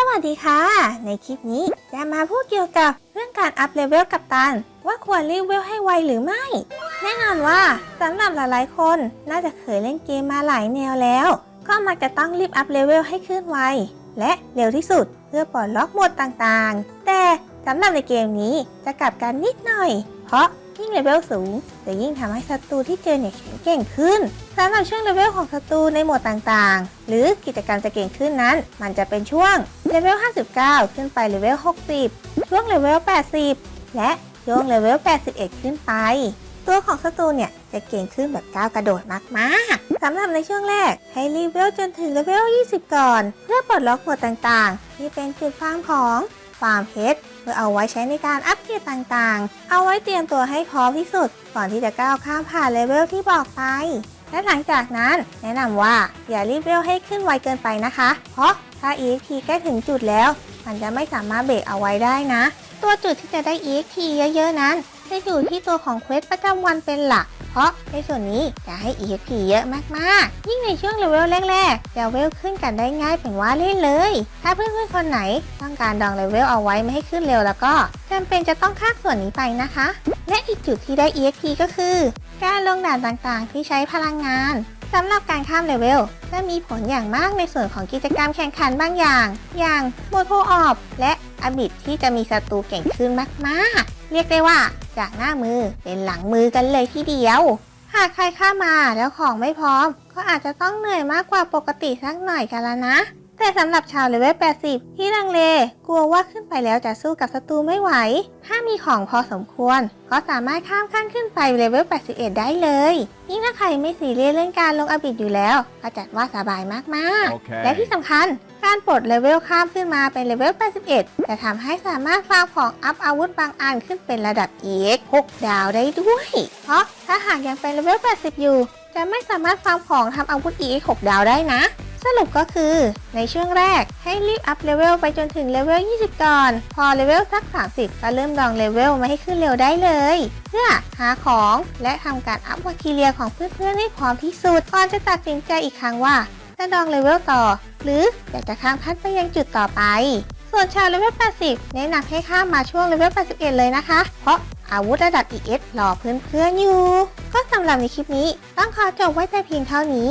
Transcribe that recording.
สวัสดีค่ะ ในคลิปนี้จะมาพูดเกี่ยวกับเรื่องการอัพเลเวลกับตัน ว่าควรรีบเวลให้ไวหรือไม่ แน่นอนว่าสำหรับหลายๆคนน่าจะเคยเล่นเกมมาหลายแนวแล้ว ก็มักจะต้องรีบอัพเลเวลให้ขึ้นไว และเร็วที่สุดเพื่อปลดล็อกโหมดต่างๆ แต่สำหรับในเกมนี้จะกลับกันนิดหน่อย เพราะ ยิ่งเลเวลสูงจะยิ่งทำให้ศัตรูที่เจอเนี่ยแข็งเก่งขึ้นสำหรับช่วงเลเวลของศัตรูในหมวดต่างๆ หรือกิจกรรมจะเก่งขึ้นนั้น มันจะเป็นช่วงเลเวล 59 ขึ้นไปเลเวล 60 ช่วงเลเวล 80 และช่วงเลเวล 81 ขึ้นไป ตัวของศัตรูเนี่ยจะเก่งขึ้นแบบก้าวกระโดดมากๆสำหรับในช่วงแรกให้รีเวลจนถึงเลเวล 20 ก่อน เพื่อปลดล็อกหมวดต่างๆ ที่เป็นจุดฟาร์มของ ฟาร์มเพชรเพื่อเอาไว้ใช้ในการอัปเกรดต่างๆ เอาไว้เตรียมตัวให้พร้อมที่สุด ก่อนที่จะก้าวข้ามผ่านเลเวลที่บอกไป และหลังจากนั้น แนะนำว่าอย่ารีบเวลให้ขึ้นไวเกินไปนะคะ เพราะถ้า EXP ใกล้ถึงจุดแล้ว มันจะไม่สามารถเบรกเอาไว้ได้นะ ตัวจุดที่จะได้ EXP เยอะๆนั้น จะอยู่ที่ตัวของเควสประจำวันเป็นหลัก เพราะในส่วนนี้จะให้ EXP เยอะมากๆ ยิ่งในช่วงเลเวลแรกๆ จะเวลขึ้นกันได้ง่ายเป็นว่าเล่นเลย ถ้าเพื่อนๆคนไหนต้องการดองเลเวลเอาไว้ไม่ให้ขึ้นเร็วแล้วก็จำเป็นจะต้องข้ามส่วนนี้ไปนะคะ และอีกจุดที่ได้ EXP ก็คือ การลงด่านต่างๆ ที่ใช้พลังงานสำหรับการข้ามเลเวลจะมีผลอย่างมากในส่วนของกิจกรรมแข่งขันบางอย่าง อย่างโมโทออบและอบิดที่จะมีศัตรูเก่งขึ้นมากๆ เรียกได้ว่า จากหน้ามือเป็นหลังมือกันเลยทีเดียว หากใครข้ามมาแล้วของไม่พร้อม ก็อาจจะต้องเหนื่อยมากกว่าปกติสักหน่อยกันละนะ แต่สำหรับชาวเลเวล 80 ที่ลังเล กลัวว่าขึ้นไปแล้วจะสู้กับศัตรูไม่ไหว ถ้ามีของพอสมควร ก็สามารถข้ามขั้นขึ้นไปเลเวล 81 ได้เลย ยิ่งถ้าใครไม่ซีเรียสเรื่องการลงอบิดอยู่แล้ว ก็จัดว่าสบายมากๆ Okay. และที่สำคัญ การปลดเลเวลข้ามขึ้นมาเป็นเลเวล 81 จะทำให้สามารถฟาร์มของอัพอาวุธบางอันขึ้นเป็นระดับ EX 6ดาวได้ด้วย เพราะถ้าหากยังเป็นเลเวล 80 อยู่ จะไม่สามารถฟาร์มของทำอาวุธ EX 6ดาวได้นะ สรุปก็คือในช่วงแรกให้รีบอัพเลเวลไปจนถึงเลเวล 20 ก่อน พอเลเวลสัก 30 ก็เริ่มดองเลเวลมาให้ขึ้นเร็วได้เลย เพื่อหาของและทำการอัพวาคิเลียของเพื่อนๆให้พร้อมที่สุดก่อนจะตัดสินใจอีกครั้งว่าจะดองเลเวลต่อ หรืออยากจะข้ามขั้นไปยังจุดต่อไป ส่วนชาวเลเวล 80 แนะนำให้ข้ามมาช่วงเลเวล 81 เลยนะคะ เพราะอาวุธระดับ ES รอเพื่อนๆอยู่ ก็สำหรับในคลิปนี้ต้องขอจบไว้แต่เพียงเท่านี้